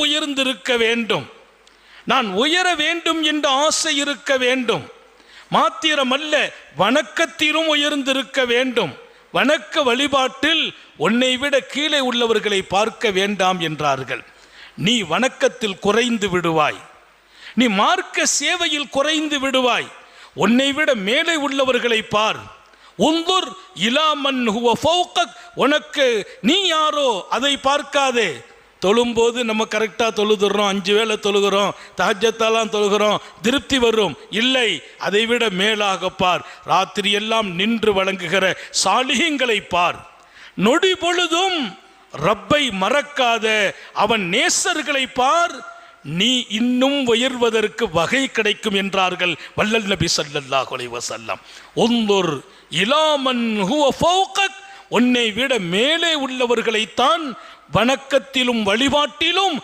உயர்ந்திருக்க வேண்டும். நான் உயர வேண்டும் என்ற ஆசை இருக்க வேண்டும். மாத்திரமல்ல வணக்கத்திலும் உயர்ந்திருக்க வேண்டும். வணக்க வழிபாட்டில் உன்னை விட கீழே உள்ளவர்களை பார்க்க வேண்டாம் என்றார்கள். நீ வணக்கத்தில் குறைந்து விடுவாய். நீ மார்க்க சேவையில் குறைந்து விடுவாய். உன்னை விட மேலே உள்ளவர்களை பார். உந்துர் இலாமன் ஹுவ உனக்கு நீ யாரோ அதை பார்க்காதே. தொழும்போது நம்ம கரெக்டாக தொழுதுறோம். அஞ்சு வேளை தொழுகிறோம். தகஜத்தாலாம் தொழுகிறோம். திருப்தி வரும். இல்லை அதை விட மேலாக பார். ராத்திரி எல்லாம் நின்று வழங்குகிற சாலிகங்களை பார். நொடி பொழுதும் ரப்பை மறக்காத அவன் நேசர்களை பார். நீ இன்னும் உயர்வதற்கு வகை கிடைக்கும் என்றார்கள் வல்லல் நபி ஸல்லல்லாஹு அலைவசல்லாம் வஸல்லம். இலாமன் ஹுவ ஃபௌகக். உன்னை விட மேலே உள்ளவர்களைத்தான் வணக்கத்திலும் வழிபாட்டிலும்